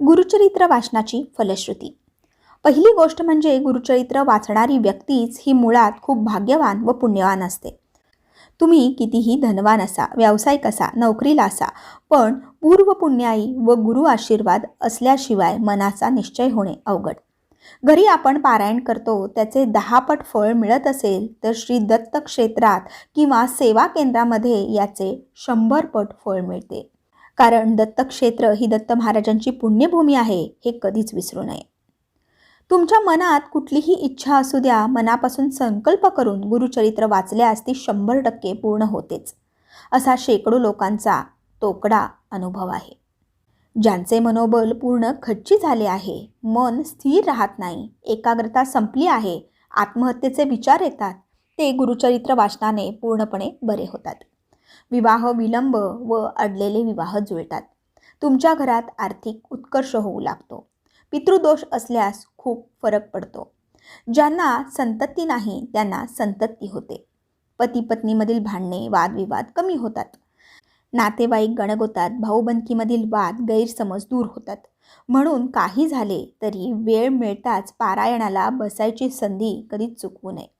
गुरुचरित्र वाचनाची फलश्रुती. पहिली गोष्ट म्हणजे गुरुचरित्र वाचणारी व्यक्तीच ही मुळात खूप भाग्यवान व पुण्यवान असते. तुम्ही कितीही धनवान असा व्यावसायिक असा नोकरीला असा पण पूर्व पुण्याई व गुरु आशीर्वाद असल्याशिवाय मनाचा निश्चय होणे अवघड. घरी आपण पारायण करतो त्याचे दहा पट फळ मिळत असेल तर श्री दत्त क्षेत्रात किंवा सेवा केंद्रामध्ये याचे शंभर पट फळ मिळते. कारण दत्तक्षेत्र ही दत्त महाराजांची पुण्यभूमी आहे हे कधीच विसरू नये. तुमच्या मनात कुठलीही इच्छा असू द्या मनापासून संकल्प करून गुरुचरित्र वाचल्यास ती शंभर टक्के पूर्ण होतेच असा शेकडो लोकांचा तोकडा अनुभव आहे. ज्यांचे मनोबल पूर्ण खच्ची झाले आहे मन स्थिर राहत नाही एकाग्रता संपली आहे आत्महत्येचे विचार येतात ते गुरुचरित्र वाचनाने पूर्णपणे बरे होतात. विवाह विलंब व अडलेले विवाह जुळतात. तुमच्या घरात आर्थिक उत्कर्ष होऊ लागतो. पितृदोष असल्यास खूप फरक पडतो. ज्यांना संतती नाही त्यांना संतती होते. पती पत्नीमधील भांडणे वादविवाद कमी होतात. नातेवाईक गणगोतात भाऊबंदकीमधील वाद गैरसमज दूर होतात. म्हणून काही झाले तरी वेळ मिळताच पारायणाला बसायची संधी कधीच चुकवू नये.